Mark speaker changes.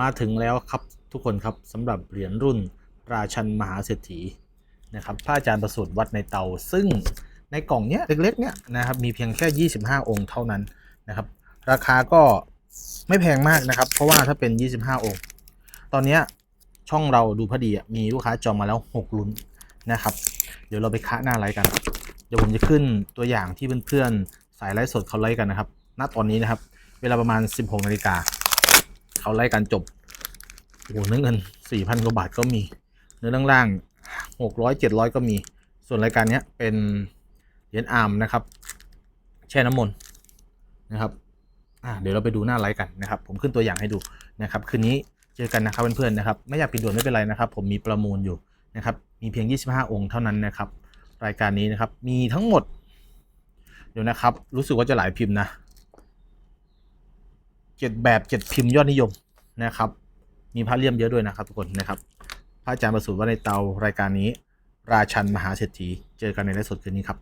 Speaker 1: มาถึงแล้วครับทุกคนครับสำหรับเหรียญรุ่นราชันมหาเศรษฐีนะครับพระอาจารย์ประสูติวัดในเตา ซึ่งในกล่องเนี้ยเล็กๆเนี้ยนะครับมีเพียงแค่ 25 องค์เท่านั้นนะครับ ราคาก็ไม่แพงมากนะครับ เพราะว่าถ้าเป็น 25 องค์ ตอนเนี้ยช่องเราดูพอดีมีลูกค้าจองมาแล้ว6ลุ้นนะครับ เดี๋ยวเราไปคะหน้าไลฟ์กัน เดี๋ยวผมจะขึ้นตัวอย่างที่เพื่อนๆสายไลฟ์สดเขาไลฟ์กันนะครับณตอนนี้นะครับ เวลาประมาณ 16นาฬิกา เขาไล่กันจบโอ้โหเนื้อเงิน4,000กว่าบาทก็มี เนื้อล่างๆ600 700ก็มี ส่วนรายการเนี้ยเป็นเหรียญอาร์มนะครับ แช่น้ำมนต์นะครับอ่าเดี๋ยวเราไปดูหน้าไลฟ์กันนะครับ ผมขึ้นตัวอย่างให้ดูนะครับ คืนนี้เจอกันนะครับเพื่อนๆนะครับ ไม่อยากปิดด่วนไม่เป็นไรนะครับ ผมมีประมูลอยู่นะครับ มีเพียง 25 องค์เท่านั้นนะครับ รายการนี้นะครับ มีทั้งหมด เดี๋ยวนะครับ รู้สึกว่าจะหลายพิมพ์นะ จ็ดแบบเจ็ดพิมพ์ยอดนิยมนะครับ มีพระเลี่ยมเยอะด้วยนะครับทุกคนนะครับ พระอาจารย์ประสูติว่าในเตารายการนี้ ราชันมหาเศรษฐีเจอกันในไลฟ์สดคืนนี้ครับ